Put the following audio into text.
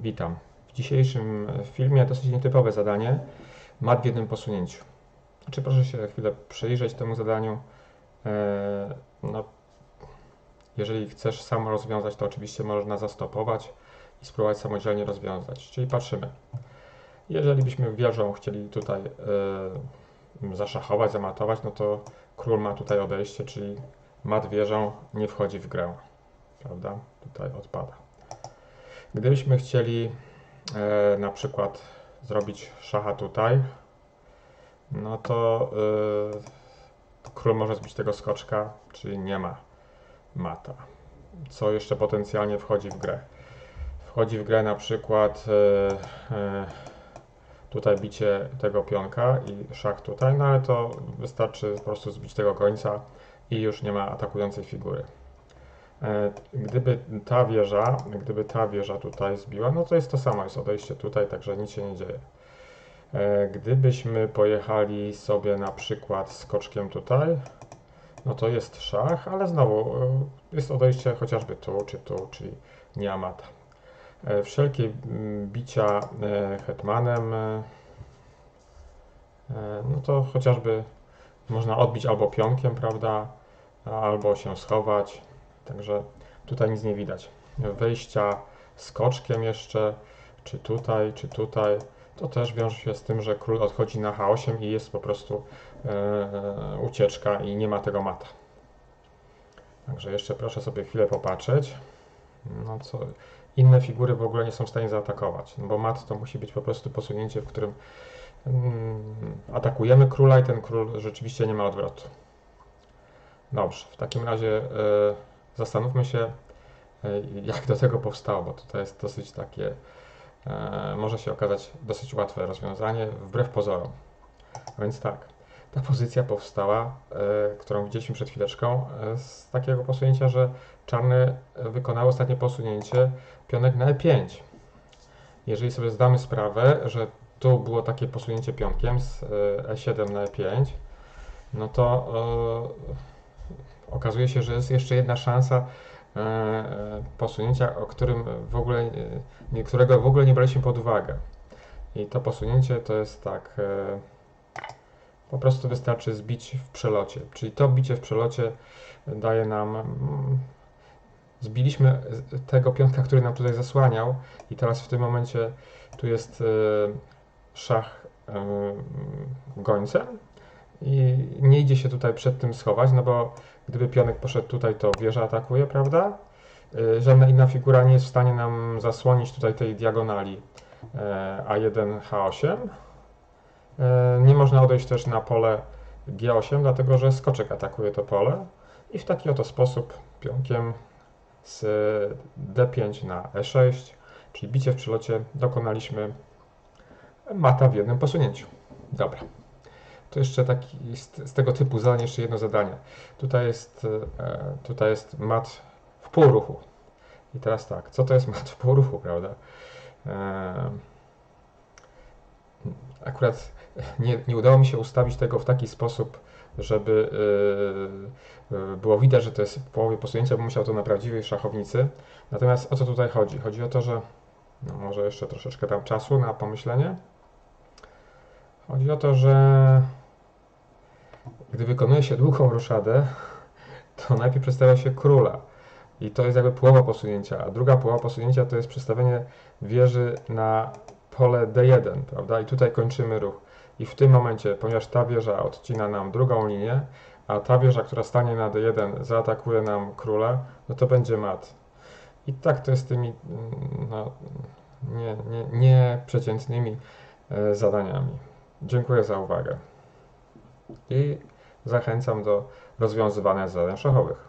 Witam. W dzisiejszym filmie dosyć nietypowe zadanie. Mat w jednym posunięciu. Znaczy proszę się chwilę przyjrzeć temu zadaniu. E, No, jeżeli chcesz sam rozwiązać, to oczywiście można zastopować i spróbować samodzielnie rozwiązać. Czyli patrzymy. Jeżeli byśmy wieżą chcieli tutaj e, zaszachować, zamatować, no to król ma tutaj odejście, czyli mat wieżą nie wchodzi w grę. Prawda? Tutaj odpada. Gdybyśmy chcieli e, na przykład zrobić szacha tutaj, no to e, król może zbić tego skoczka, czyli nie ma mata. Co jeszcze potencjalnie wchodzi w grę? Wchodzi w grę na przykład e, e, tutaj bicie tego pionka i szach tutaj, no ale to wystarczy po prostu zbić tego końca i już nie ma atakującej figury. E, Gdyby ta wieża, gdyby ta wieża tutaj zbiła, no to jest to samo, jest odejście tutaj, także nic się nie dzieje. E, Gdybyśmy pojechali sobie na przykład skoczkiem tutaj, no to jest szach, ale znowu e, jest odejście chociażby tu czy tu, czyli nie Wszelkie bicia hetmanem, no to chociażby można odbić albo pionkiem, prawda, albo się schować. Także tutaj nic nie widać. Wejścia skoczkiem jeszcze, czy tutaj, czy tutaj, to też wiąże się z tym, że król odchodzi na H8 i jest po prostu e, ucieczka i nie ma tego mata. Także jeszcze proszę sobie chwilę popatrzeć. No co, inne figury w ogóle nie są w stanie zaatakować, no bo mat to musi być po prostu posunięcie, w którym mm, atakujemy króla i ten król rzeczywiście nie ma odwrotu. Dobrze, w takim razie e, zastanówmy się, e, jak do tego powstało, bo to jest dosyć takie, e, może się okazać dosyć łatwe rozwiązanie, wbrew pozorom. A więc tak, ta pozycja powstała, e, którą widzieliśmy przed chwileczką, z takiego posunięcia, że czarny wykonały ostatnie posunięcie pionek na E5. Jeżeli sobie zdamy sprawę, że tu było takie posunięcie pionkiem z e, E7 na E5, no to okazuje się, że jest jeszcze jedna szansa e, e, posunięcia, o którym w ogóle, którego w ogóle nie braliśmy pod uwagę. I to posunięcie to jest tak, e, po prostu wystarczy zbić w przelocie. Czyli to bicie w przelocie daje nam, mm, zbiliśmy tego piątka, który nam tutaj zasłaniał i teraz w tym momencie tu jest szach gońcem i nie idzie się tutaj przed tym schować, no bo gdyby pionek poszedł tutaj, to wieża atakuje, prawda? Y, Żadna inna figura nie jest w stanie nam zasłonić tutaj tej diagonali e, A1, H8. E, Nie można odejść też na pole G8, dlatego że skoczek atakuje to pole i w taki oto sposób pionkiem z D5 na E6, czyli bicie w przelocie, dokonaliśmy mata w jednym posunięciu. Dobra. To jeszcze taki, z, z tego typu zadań jeszcze jedno zadanie. Tutaj jest, e, tutaj jest mat w półruchu. I teraz tak, co to jest mat w półruchu, prawda? E, akurat nie, nie udało mi się ustawić tego w taki sposób, żeby e, było widać, że to jest w połowie posunięcia, bo musiał to na prawdziwej szachownicy. Natomiast o co tutaj chodzi? Chodzi o to, że no może jeszcze troszeczkę tam czasu na pomyślenie. Chodzi o to, że gdy wykonuje się długą ruszadę, to najpierw przedstawia się króla. I to jest jakby połowa posunięcia, a druga połowa posunięcia to jest przestawienie wieży na pole D1, prawda? I tutaj kończymy ruch. I w tym momencie, ponieważ ta wieża odcina nam drugą linię, a ta wieża, która stanie na D1, zaatakuje nam króla, no to będzie mat. I tak to jest z tymi mm, no, nie, nie, nieprzeciętnymi e, zadaniami. Dziękuję za uwagę i zachęcam do rozwiązywania zadań szachowych.